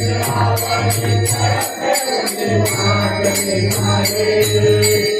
Thank you.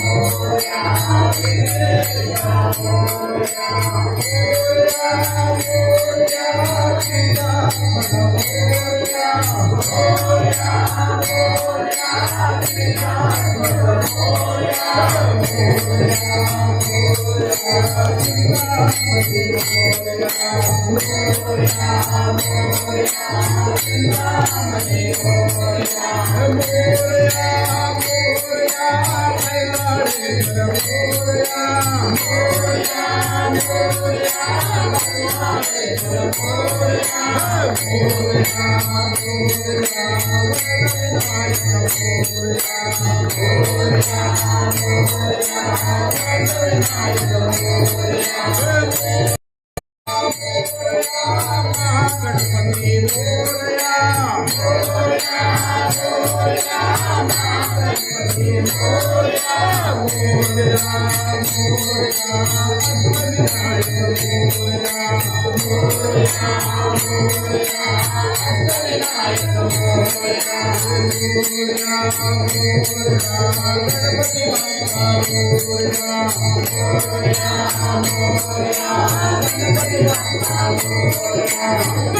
Hallelujah. Oh, Oh, my God.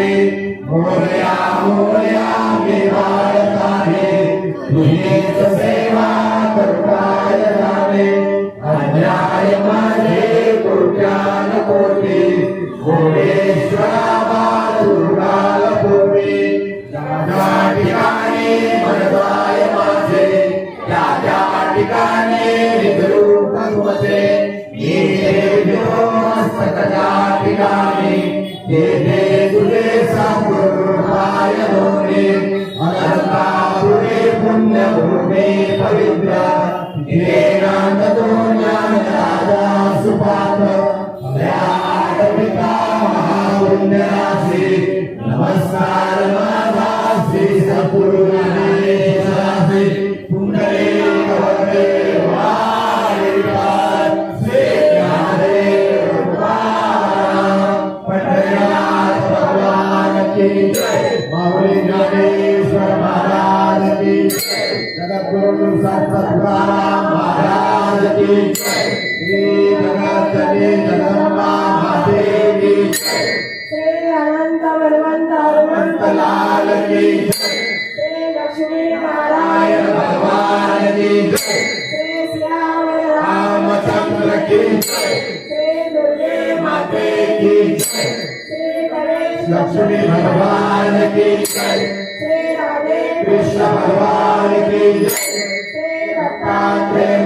Hare, armadas y Lakshmi भगवान की कृष्ण भगवान की दत्तात्रेय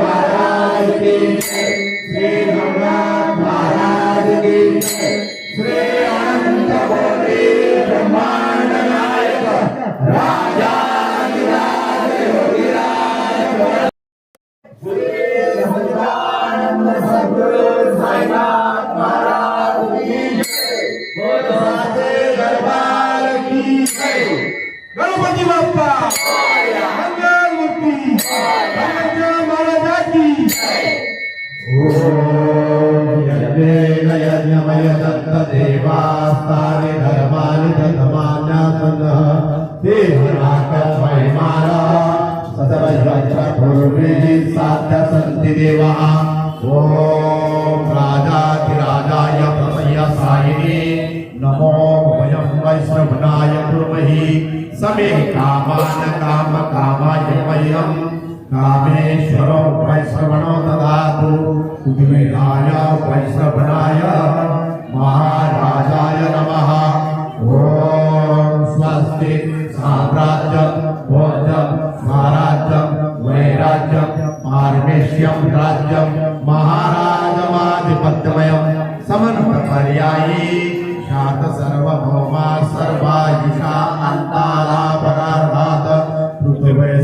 देवाः ॐ राजाधिराजाय प्रमय सायिने नमो वयं वैष्णवनाय कुर्महि समे कामान काम कामाय वयम् कामेश्वरो वैश्रवणो ददातु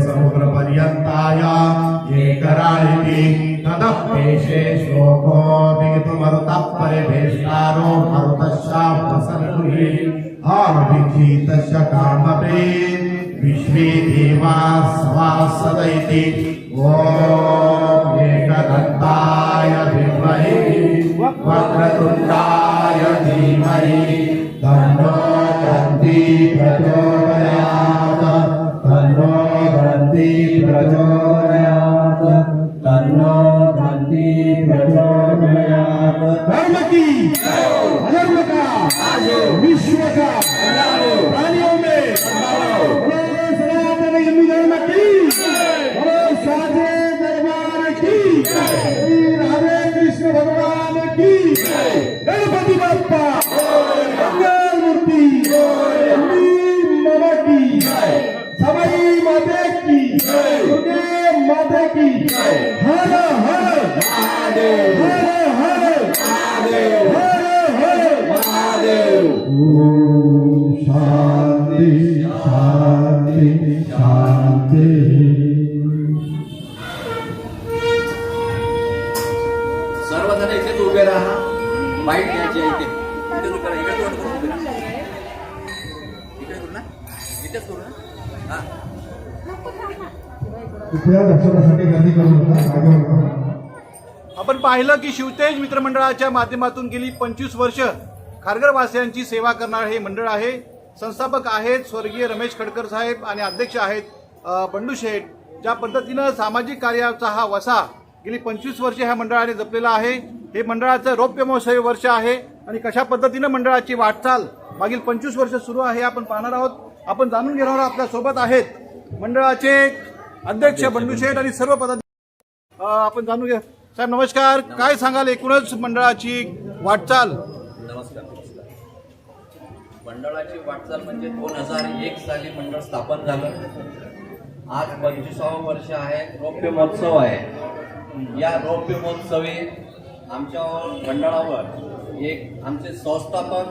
पृथिवे समुद्र पर्यंताय एकराळिति तदप्येषे श्लोको निगतमरुतः परिवेष्टारो मरुतश्चापसन्गुहि आविक्षीतस्य कामपे विश्वे देवा सवासदैति ॐ एकदन्ताय विद्महे वक्रतुण्डाय की हर हर हर हर आपण पाहिलं की शिवतेज मित्रमंडळाच्या माध्यमातून गेली पंचवीस वर्ष. खारघरवासियांची सेवा करणार हे मंडळ आहे. संस्थापक आहेत स्वर्गीय रमेश खडकर साहेब आणि अध्यक्ष आहेत बंडू शेठ. ज्या पद्धतीनं सामाजिक कार्याचा हा वसा गेली पंचवीस वर्ष ह्या मंडळाने जपलेला आहे. हे मंडळाचं रौप्य महोत्सवी वर्ष आहे आणि कशा पद्धतीनं मंडळाची वाटचाल मागील पंचवीस वर्ष सुरू आहे आपण पाहणार आहोत. आपण जाणून घेणार आहोत आपल्यासोबत आहेत मंडळाचे अध्यक्ष बंडू शेठ आणि सर्व पदाधिकारी आपण जाणून घ्या. साहेब नमस्कार. काय सांगाल एकूणच मंडळाची वाटचाल? नमस्कार मंडळाची वाटचाल म्हणजे दोन हजार एक साली मंडळ स्थापन झालं. आज पंचवीसावं वर्ष आहे. रौप्य महोत्सव आहे. या रौप्य महोत्सवी आमच्या मंडळावर एक आमचे संस्थापक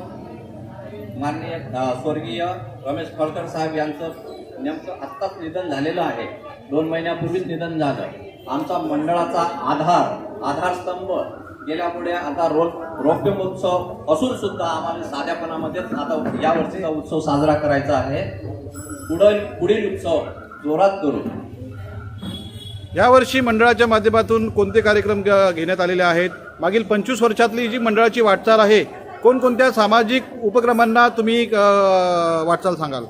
माननीय स्वर्गीय रमेश फळकर साहेब यांचं नेमकं आत्ताच निधन झालेलं आहे. दोन महिन्यापूर्वीच निधन झालं. आमचा मंडळाचा आधार आधारस्तंभ गेल्यापुढे आता रो रौप्य महोत्सव असून सुद्धा आम्हाला साध्यापणामध्येच आता या वर्षीचा उत्सव साजरा करायचा आहे. पुढील पुढील उत्सव जोरात करू. यावर्षी मंडळाच्या माध्यमातून कोणते कार्यक्रम घेण्यात आलेले आहेत? मागील पंचवीस वर्षातली जी मंडळाची वाटचाल आहे कोणकोणत्या सामाजिक उपक्रमांना तुम्ही वाटचाल सांगाल?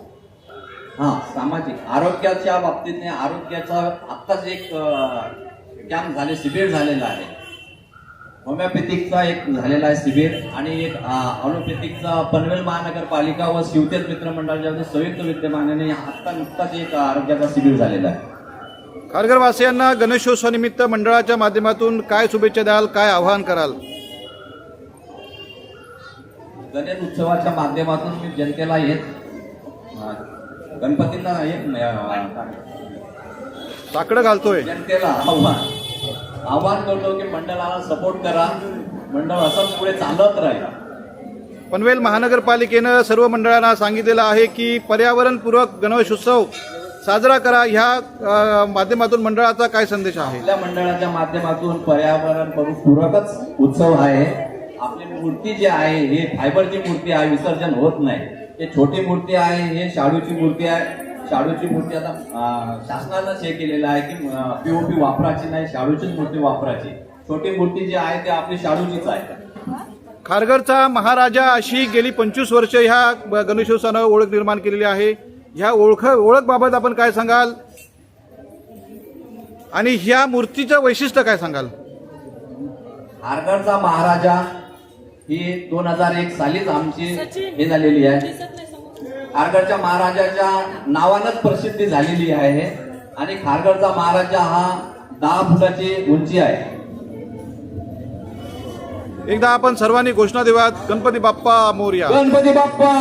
हा सामाजिक आरोग्याच्या बाबतीत आरोग्याचा आत्ताच एक कॅम्प झाले शिबिर झालेला आहे. होमिओपॅथिकचा एक झालेला आहे शिबिर आणि एक अलोपॅथिकचा पनवेल महानगरपालिका व शिवतेज मित्रमंडळाच्या संयुक्त विद्यमानाने आत्ता नुकताच एक आरोग्याचा शिबिर झालेला आहे. खारघरवासियांना गणेशोत्सवानिमित्त मंडळाच्या माध्यमातून काय शुभेच्छा द्याल काय आवाहन कराल? गणेश उत्सवाच्या माध्यमातून मी जनतेला अं, गणपतींना एक अं, साकडं घालतोय. जनतेला आव्हान. आव्हान करतो की मंडळाला सपोर्ट करा. मंडळ असंच पुढे चालत राहील. पनवेल महानगरपालिकेनं सर्व मंडळांना सांगितलेलं आहे की पर्यावरणपूरक गणेशोत्सव साजरा करा. ह्या माध्यमातून मंडळाचा काय संदेश आहे? आपल्या मंडळाच्या माध्यमातून पर्यावरण पूरकच उत्सव आहे. आपली मूर्ती जी आहे ही फायबरची मूर्ती आहे विसर्जन होत नाही. हे छोटी मूर्ती आहे हे शाडूची मूर्ती आहे. शाडूची मूर्ती आता अं, शासनानं हे केलेलं आहे की पीओपी वापरायची नाही शाडूचीच मूर्ती वापरायची. छोटी मूर्ती जी आहे ती आपली शाडूचीच आहे. खारघरचा महाराजा अशी गेली पंचवीस वर्ष ह्या गणेशोत्सवानं ओळख निर्माण केलेली आहे. ह्या ओळख ओळखबाबत आपण काय सांगाल? आणि ह्या मूर्तीचं वैशिष्ट्य काय सांगाल? खारघरचा महाराजा ही दोन हजार एक सालीच आमची हे झालेली आहे. खारघरच्या महाराजाच्या नावानच प्रसिद्धी झालेली आहे आणि खारघरचा महाराजा हा दहा फुटाची उंची आहे. एकदा आपण सर्वांनी घोषणा देऊयात गणपती बाप्पा मोर्या. गणपती बाप्पा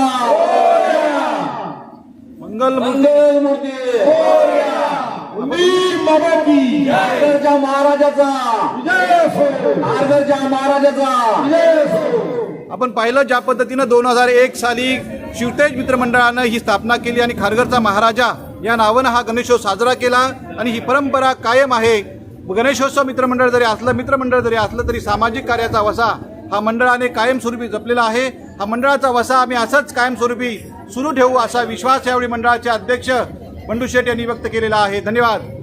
मंगल मंगल मूर्ती. खारघरच्या महाराजाचा. महाराजाचा. आपण पाहिलं ज्या पद्धतीनं दोन हजार एक साली शिवतेज मित्रमंडळानं ही स्थापना केली आणि खारघरचा महाराजा या नावानं हा गणेशोत्सव साजरा केला आणि ही परंपरा कायम आहे. गणेशोत्सव मित्रमंडळ जरी असलं मित्रमंडळ जरी असलं तरी सामाजिक कार्याचा वसा हा मंडळाने कायमस्वरूपी जपलेला आहे. हा मंडळाचा वसा आम्ही असंच कायमस्वरूपी सुरू ठेवू असा विश्वास यावेळी मंडळाचे अध्यक्ष बंडू शेठ यांनी व्यक्त केलेला आहे. धन्यवाद.